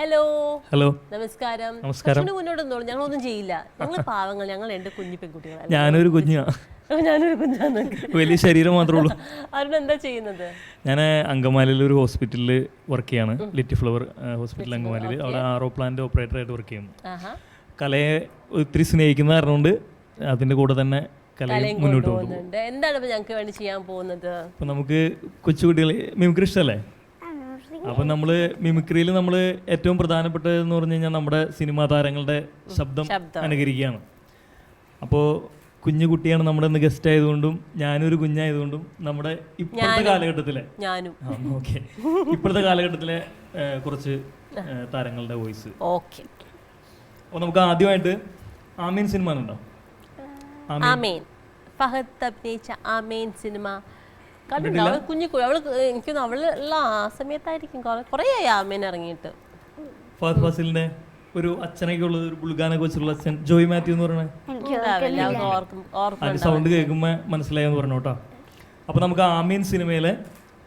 Hello hello നമസ്കാരം. നമസ്കാരം. മുന്നോട്ട് നിന്നോളൂ. ഞങ്ങളൊന്നും ചെയ്യില്ല. ഞങ്ങൾ പാവങ്ങൾ. ഞങ്ങൾ രണ്ട് കുഞ്ഞു പെൺകുട്ടികളാണ് ഞാനൊരു കുഞ്ഞാ. ഞാനൊരു കുഞ്ഞാണ് വലിയ ശരീരം മാത്രമേ ഉള്ളൂ. അരുൺ എന്താ ചെയ്യുന്നത്? ഞാൻ അങ്കമാലിയിൽ ഒരു ഹോസ്പിറ്റലിൽ വർക്ക് ചെയ്യാണ്. ലിറ്റി ഫ്ലവർ ഹോസ്പിറ്റൽ അങ്കമാലിയിൽ അവിടെ ആറോ പ്ലാന്റ് ഓപ്പറേറ്റർ ആയിട്ട് വർക്ക് ചെയ്യുന്നു കലയെ ഒത്തിരി സ്നേഹിക്കുന്ന കാരണം കൊണ്ട് അതിന്റെ കൂടെ തന്നെ കലയും മുന്നോട്ട് പോകുന്നുണ്ട് എന്താണ് ഞങ്ങൾക്ക് വേണ്ടി ചെയ്യാൻ പോകുന്നത്? നമുക്ക് കൊച്ചുകുട്ടികൾ മിമിക്രി ഇഷ്ടമല്ലേ അപ്പം നമ്മൾ മിമിക്രിയിൽ നമ്മൾ ഏറ്റവും പ്രധാനപ്പെട്ടത് എന്ന് പറഞ്ഞു കഴിഞ്ഞാൽ നമ്മുടെ സിനിമാ താരങ്ങളുടെ ശബ്ദം. അനുകരിക്കുകയാണ്. അപ്പോൾ കുഞ്ഞു കുട്ടിയാണ് നമ്മുടെ ഇന്ന് ഗസ്റ്റ് ആയതുകൊണ്ടും ഞാനൊരു കുഞ്ഞായതുകൊണ്ടും നമ്മുടെ ഇപ്പോഴത്തെ കാലഘട്ടത്തിലെ ഓക്കെ. ഇപ്പോഴത്തെ കാലഘട്ടത്തിലെ കുറച്ച് താരങ്ങളുടെ വോയിസ് ഓക്കെ. അപ്പോൾ നമുക്ക് ആദ്യമായിട്ട് ആമീൻ സിനിമ ഉണ്ടോ ആമീൻ. ഫഹദ് അഭിനയിച്ച ആമീൻ സിനിമ കണ്ടിട്ടുണ്ടോ. അവൾ കുഞ്ഞു അവൾ എനിക്ക് അവൾ ഉള്ള ആ സമയത്തായിരിക്കും കുറേ ആയി ആമേൻ ഇറങ്ങിയിട്ട്. ഫഹദ് ഫാസിലിന്റെ ഒരു അച്ഛനൊക്കെ ഉള്ളത് ഒരു ബുൾഗാനൊക്കെ വെച്ചിട്ടുള്ള അച്ഛൻ. ജോയ് മാത്യു എന്ന് പറയുന്നത്? സൗണ്ട് കേൾക്കുമ്പോൾ മനസ്സിലായെന്ന് പറഞ്ഞു കേട്ടോ. അപ്പോൾ നമുക്ക് ആമീൻ സിനിമയിലെ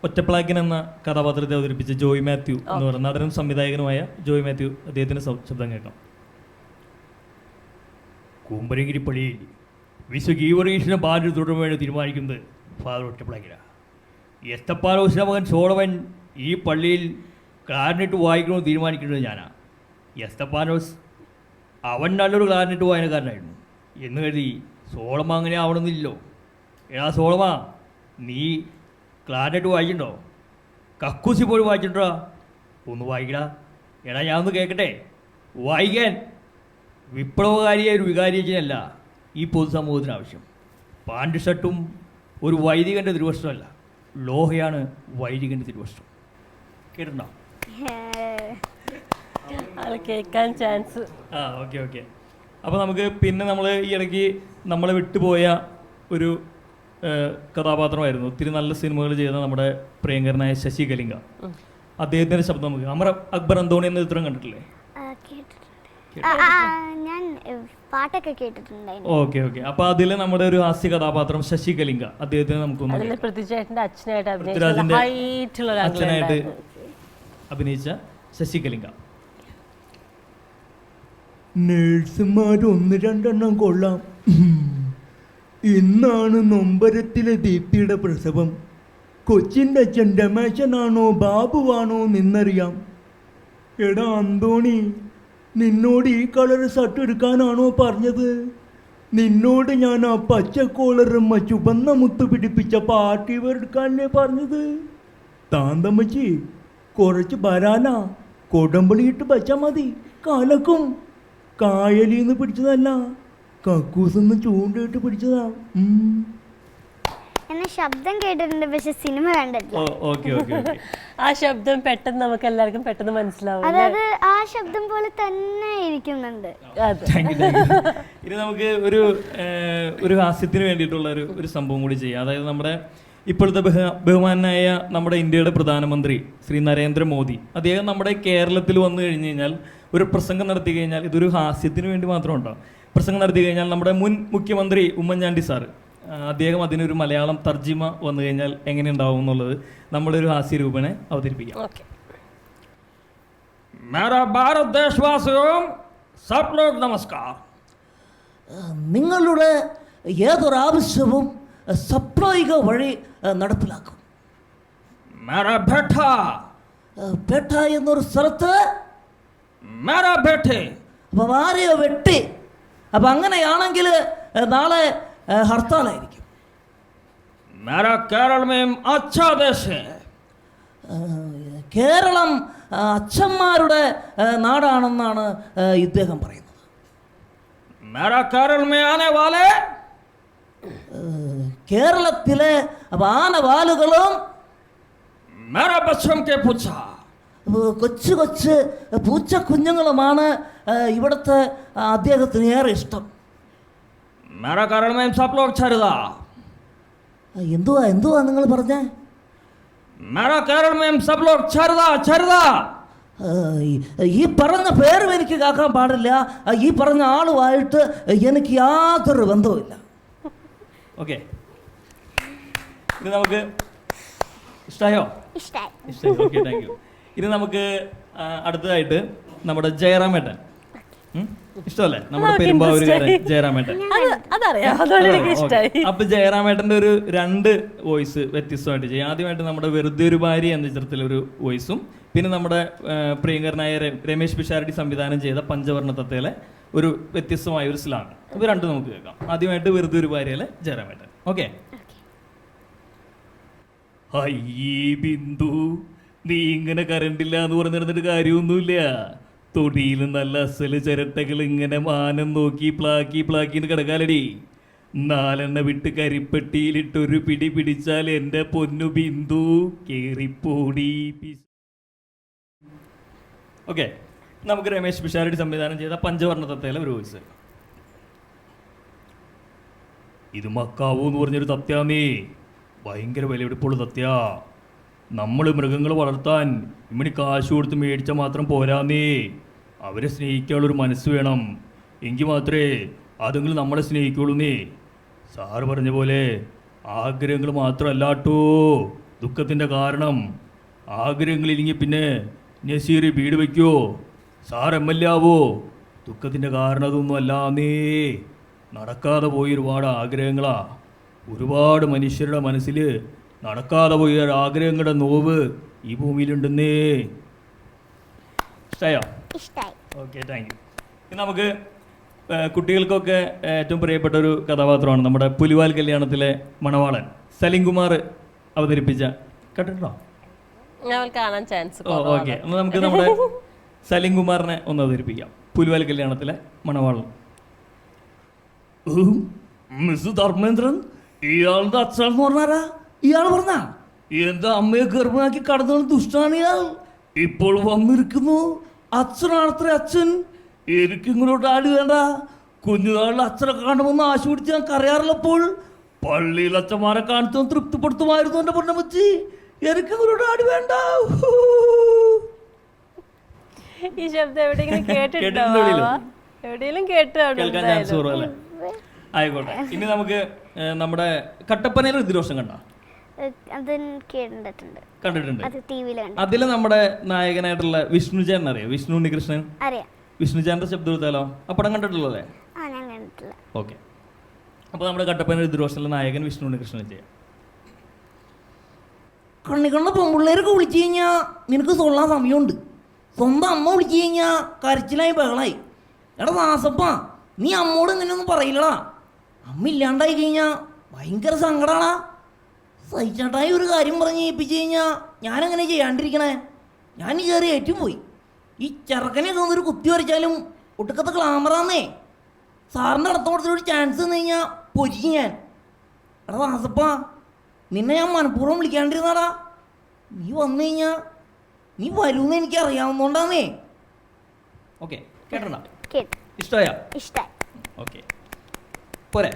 ഒറ്റപ്ലാക്കൻ എന്ന കഥാപാത്രത്തെ അവതരിപ്പിച്ച ജോയ് മാത്യു എന്ന് പറയുന്ന നടനും സംവിധായകനുമായ ജോയ് മാത്യു അദ്ദേഹത്തിന്റെ ശബ്ദം കേൾക്കാം. കൂമ്പരങ്കിരി പള്ളിയിൽ വിശ്വ ഗീവറീഷിനെ ബാധ്യത തുടരുമെന്ന് തീരുമാനിക്കുന്നത്. ഫാദർ ഒറ്റപ്ലാക്കിന എസ്തപ്പാലോസിന്റെ മകൻ സോളവൻ ഈ പള്ളിയിൽ ക്ലാരിനെറ്റ് വായിക്കണമെന്ന് തീരുമാനിക്കുന്നത് ഞാനാ. എസ്തപ്പാനോസ് അവൻ നല്ലൊരു ക്ലാരിനെറ്റ് വായനക്കാരനായിരുന്നു. എന്ന് കരുതി സോളമ അങ്ങനെ ആവണമെന്നില്ലല്ലോ. എടാ സോളമ നീ ക്ലാരിനെറ്റ് വായിച്ചിട്ടുണ്ടോ? കക്കൂസി പോലും വായിച്ചിട്ടുണ്ടോ? ഒന്ന് വായിക്കടാ. എടാ ഞാൻ ഒന്ന് കേൾക്കട്ടെ വായിക്കാൻ വിപ്ലവകാരിയായ ഒരു വികാരിയച്ചനല്ല ഈ പൊതുസമൂഹത്തിന് ആവശ്യം. പാന്റ് ഷർട്ടും ഒരു വൈദികന്റെ തിരുവസ്ത്രമല്ല ലോഹയാണ് വൈദികന്റെ തിരുവസ്ത്രം. കേട്ടോ കേൾക്കാൻ ചാൻസ്. ആ ഓക്കെ ഓക്കെ. അപ്പോൾ നമുക്ക് പിന്നെ നമ്മൾ ഈ ഇടയ്ക്ക് നമ്മളെ വിട്ടുപോയ ഒരു കഥാപാത്രമായിരുന്നു. ഒത്തിരി നല്ല സിനിമകൾ ചെയ്യുന്ന നമ്മുടെ പ്രിയങ്കരനായ ശശി കലിംഗ. അദ്ദേഹത്തിന്റെ ശബ്ദം നമുക്ക് അമർ അക്ബർ അന്തോണി എന്ന ചിത്രം കണ്ടിട്ടില്ലേ? പാട്ടൊക്കെ കേട്ടിട്ടുണ്ടായിരുന്നു. Okay okay. അപ്പോൾ അതിൽ നമ്മുടെ ഒരു ഹാസ്യ കഥാപാത്രം ശശി കലിംഗ. അദ്ദേഹത്തിന് നമുക്കൊന്ന് അതിൽ അച്ഛനായിട്ട് അഭിനയിച്ച പൃഥ്വിരാജിന്റെ ഹൈറ്റുള്ള ഒരു uncle അച്ഛനായിട്ട് ഉണ്ടായിരുന്നു. അഭിനയിച്ച ശശി കലിംഗ. നേഴ്സുമാർ ഒന്ന് രണ്ടെണ്ണം കൊള്ളാം. ഇന്നാണ് നൊമ്പരത്തിലെ ദീപ്തിയുടെ പ്രസവം. കൊച്ചിന്റെ അച്ഛൻ രമേശനാണോ ബാബുവാണോ നിന്നറിയാം എടാ അന്തോണി നിന്നോട് ഈ കളർ ഷർട്ട് എടുക്കാനാണോ പറഞ്ഞത്? നിന്നോട് ഞാൻ ആ പച്ച കോളറും ചുവന്ന മുത്ത് പിടിപ്പിച്ച പാർട്ടി എടുക്കാനല്ലേ പറഞ്ഞത്? താന്തമ്മച്ചി കുറച്ച് ബരാന കൊടമ്പളിയിട്ട് വച്ചാൽ മതി. കലക്കും. കായലിന്ന് പിടിച്ചതല്ല കക്കൂസിന്ന് ചൂണ്ടിട്ട് പിടിച്ചതാ. ഉം. എന്നെ ശബ്ദം കേട്ടിട്ടുണ്ട് പക്ഷെ സിനിമ കണ്ടിട്ടില്ല. Okay okay okay. ആ ശബ്ദം പെട്ടെന്ന് നമുക്ക് എല്ലാവർക്കും പെട്ടെന്ന് മനസ്സിലാവും അതായത് ആ ശബ്ദം പോലെ തന്നെ ഇരിക്കുന്നുണ്ട്. ഇനി നമുക്ക് ഒരു ഒരു ഹാസ്യത്തിന് വേണ്ടിയിട്ടുള്ള ഒരു ഒരു സംഭവം കൂടി ചെയ്യാം. അതായത് നമ്മുടെ ഇപ്പോഴത്തെ ബഹു ബഹുമാനായ നമ്മുടെ ഇന്ത്യയുടെ പ്രധാനമന്ത്രി ശ്രീ നരേന്ദ്രമോദി അദ്ദേഹം നമ്മുടെ കേരളത്തിൽ വന്നു കഴിഞ്ഞു കഴിഞ്ഞാൽ ഒരു പ്രസംഗം നടത്തി കഴിഞ്ഞാൽ ഇതൊരു ഹാസ്യത്തിന് വേണ്ടി മാത്രം ഉണ്ടോ പ്രസംഗം നടത്തി കഴിഞ്ഞാൽ നമ്മുടെ മുൻ മുഖ്യമന്ത്രി ഉമ്മൻചാണ്ടി സാറ് അദ്ദേഹം അതിനൊരു മലയാളം തർജിമ വന്നു കഴിഞ്ഞാൽ എങ്ങനെ ഉണ്ടാവും എന്നുള്ളത് നമ്മുടെ ഒരു ഹാസ്യരൂപനെ അവതരിപ്പിക്കാം. നിങ്ങളുടെ ഏതൊരാവശ്യവും സപ്ലോയിക വഴി നടപ്പിലാക്കും. എന്നൊരു സ്ഥലത്ത്? മേരാ അപ്പം ആരെയോ വെട്ടി? അപ്പം അങ്ങനെയാണെങ്കിൽ നാളെ ഹർത്താലായിരിക്കും. കേരളം അച്ഛന്മാരുടെ നാടാണെന്നാണ് ഇദ്ദേഹം പറയുന്നത്. കേരളത്തിലെ ആനവാലുകളും കൊച്ചു കൊച്ചു പൂച്ച കുഞ്ഞുങ്ങളുമാണ് ഇവിടുത്തെ അദ്ദേഹത്തിന് ഏറെ ഇഷ്ടം. मेरा केरल में सब लोग छरदा എന്തുവാ എന്തുവാ നിങ്ങൾ പറഞ്ഞേ मेरा केरल में सब लोग छरदा छरदा ഏഹ്, ഈ- ഈ പറഞ്ഞ പേരും എനിക്ക് കേൾക്കാൻ പാടില്ല ഏഹ്, ഈ പറഞ്ഞ ആളുമായിട്ട് എനിക്ക് യാതൊരു ബന്ധവുമില്ല ഓക്കെ ഇത് നമുക്ക് ഇഷ്ടമായോ ഇഷ്ടായി ഇഷ്ടമായി ഓക്കെ താങ്ക് യു ഇത് നമുക്ക് ആ, അടുത്തതായിട്ട് നമ്മുടെ ജയറാമേട്ടൻ ഉം? ഇഷ്ടമല്ലേ? നമ്മുടെ പെരുമ്പാവൂരുകാരൻ ജയറാമേട്ടൻ. അത് അതറിയാം. അതുകൊണ്ട് എനിക്ക് ഇഷ്ടമായി. അപ്പൊ ജയറാമേട്ടന്റെ ഒരു രണ്ട് വോയിസ് വ്യത്യസ്തമായിട്ട് ചെയ്യും. ആദ്യമായിട്ട് നമ്മുടെ വെറുതെ ഒരു ഭാര്യ എന്ന ചിത്രത്തിലൊരു വോയിസും പിന്നെ നമ്മുടെ പ്രിയങ്കരനായ രമേശ് പിഷാരടി സംവിധാനം ചെയ്ത പഞ്ചവർണ തത്തയിലെ ഒരു വ്യത്യസ്തമായ ഒരു സ്ലാങ്. ഇത് രണ്ടും നമുക്ക് കേൾക്കാം. ആദ്യമായിട്ട് വെറുതെ ഒരു ഭാര്യയിലെ ജയറാമേട്ടൻ. ഓക്കെ. ബിന്ദു നീ ഇങ്ങനെ കറണ്ടില്ല എന്ന് പറഞ്ഞിരുന്നിട്ട് കാര്യമൊന്നുമില്ല. തൊടിയിൽ നല്ല അസൽ ചിരട്ടകൾ ഇങ്ങനെ മാനം നോക്കി പ്ലാക്കി പ്ലാക്കിന്ന് കിടക്കാലടി. നാലെണ്ണ വിട്ട് കരിപ്പെട്ടിയിലിട്ട് ഒരു പിടി പിടിച്ചാൽ എന്റെ പൊന്നു ബിന്ദു കേറിപ്പോടി. ഓക്കെ നമുക്ക് രമേശ് പിഷാരടി സംവിധാനം ചെയ്ത പഞ്ചവർണ തത്തയിലെ ഒരു വോയിസ് ഇത് മക്കാവൂ എന്ന് പറഞ്ഞൊരു തത്യാന്നേ. ഭയങ്കര വിലപിടിപ്പുള്ള തത്യാ. നമ്മൾ മൃഗങ്ങൾ വളർത്താൻ ഇമ്മിണി കാശ് കൊടുത്ത് മേടിച്ചാൽ മാത്രം പോരാന്നേ. അവരെ സ്നേഹിക്കാനുള്ളൊരു മനസ്സ് വേണം. എങ്കിൽ മാത്രമേ അതുങ്ങൾ നമ്മളെ സ്നേഹിക്കുള്ളൂ നീ സാറ് പറഞ്ഞ പോലെ ആഗ്രഹങ്ങൾ മാത്രമല്ലാട്ടോ. ദുഃഖത്തിന്റെ കാരണം. ആഗ്രഹങ്ങളില്ലെങ്കിൽ പിന്നെ നസീർ വീട് വയ്ക്കുമോ സാർ എം എൽ എ ആവോ. ദുഃഖത്തിന്റെ കാരണം അതൊന്നും അല്ലാന്നേ. നടക്കാതെ പോയി ഒരുപാട് ആഗ്രഹങ്ങളാ. ഒരുപാട് മനുഷ്യരുടെ മനസ്സിൽ നടക്കാതെ പോയ ആഗ്രഹങ്ങളുടെ നോവ് ഈ ഭൂമിയിലുണ്ടെന്നേ. ഇഷ്ടമായോ ഓക്കെ താങ്ക് യു നമുക്ക് കുട്ടികൾക്കൊക്കെ ഏറ്റവും പ്രിയപ്പെട്ട ഒരു കഥാപാത്രമാണ് നമ്മുടെ പുലിവാൽ കല്യാണത്തിലെ മണവാളൻ. സലിം കുമാർ അവതരിപ്പിച്ച കേട്ടിട്ടുണ്ടോ? കാണാൻ ചാൻസ് ഓക്കെ നമുക്ക് നമ്മുടെ സലിം കുമാറിനെ ഒന്ന് അവതരിപ്പിക്കാം. പുലിവാൽ കല്യാണത്തിലെ മണവാളൻ. മിസ് ധർമ്മേന്ദ്രൻ ഇയാളുടെ അച്ഛൻ എന്ന് പറഞ്ഞാരാ? ഇയാൾ പറഞ്ഞ എന്താ അമ്മയെ ഗർഭമാക്കി കടന്നു ദുഷ്ടാണ് ഇയാൾ. ഇപ്പോൾ വന്നിരിക്കുന്നു അച്ഛനാണത്ര അച്ഛൻ. എനിക്ക് ഇങ്ങോട്ട് ആടി വേണ്ട? കുഞ്ഞുനാളിൽ അച്ഛനെ കാണുമെന്ന് ആശ പിടിച്ച് ഞാൻ കറിയാറില്ലപ്പോൾ പള്ളിയിൽ അച്ഛന്മാരെ കാണിച്ചു തൃപ്തിപ്പെടുത്തുമായിരുന്നു എന്റെ പൊന്നമ്മച്ചി എനിക്ക് ഇങ്ങോട്ട് ആടി വേണ്ട? ഈ ശബ്ദം എവിടെയെങ്കിലും കേട്ടിട്ടുണ്ടോ കേട്ടിട്ടുണ്ടോ എവിടെയെങ്കിലും? കേട്ടോ ആയിക്കോട്ടെ. ഇനി നമുക്ക് നമ്മുടെ കട്ടപ്പനയിലെ ഋതുരോഷം കണ്ട? അത് കണ്ടിട്ടുണ്ട്. അത് കണ്ടു അതിൽ നമ്മുടെ നായകനായിട്ടുള്ള വിഷ്ണു ചേട്ടൻ അറിയാം? വിഷ്ണു ഉണ്ണികൃഷ്ണൻ? അറിയാം. വിഷ്ണു ചേട്ടന്റെ ശബ്ദം എടുത്താലോ ആ പടം ആ ഞാൻ കണ്ടിട്ടില്ല. ഓക്കെ. അപ്പോൾ നമ്മുടെ കട്ടപ്പന ഋതുരോഷനിലെ നായകൻ വിഷ്ണു ഉണ്ണികൃഷ്ണൻ ചെയ്യാം. കണ്ണിക്കണ്ണ പെൺപിള്ളേരൊക്കെ വിളിച്ചു കഴിഞ്ഞാൽ നിനക്ക് സൊള്ളാൻ സമയമുണ്ട്. സ്വന്തം അമ്മ വിളിച്ചു കഴിഞ്ഞാൽ കരച്ചിലായി ബഹളായി. എടാ ദാസപ്പ നീ അമ്മോട് ഇങ്ങനെയൊന്നും പറയില്ലടാ. അമ്മ ഇല്ലാണ്ടായി കഴിഞ്ഞാൽ ഭയങ്കര സങ്കടാടാ. സഹിച്ചാട്ടായി ഒരു കാര്യം പറഞ്ഞ് ഏൽപ്പിച്ചു കഴിഞ്ഞാൽ ഞാനങ്ങനെ ചെയ്യാണ്ടിരിക്കണേ. ഞാൻ ഈ കയറി ഏറ്റുപോയി ഈ ചെറുക്കനെ തോന്നൊരു കുത്തി വരച്ചാലും ഒട്ടുക്കത്തെ ക്ലാമറാന്നേ സാറിന്റെ അടുത്ത കൊടുത്തൊരു ചാൻസ് തന്നു കഴിഞ്ഞാൽ പൊരിക്കും ഞാൻ. എടാ ദാസപ്പാ നിന്നെ ഞാൻ മനഃപൂർവം വിളിക്കാണ്ടിരുന്നാടാ. നീ വന്നു കഴിഞ്ഞാൽ നീ വരൂന്ന് എനിക്ക് അറിയാവുന്നോണ്ടാന്നേ ഓക്കെ കേട്ടോ. ഇഷ്ടമായ ഇഷ്ടായി. ഓക്കെ പോരെ.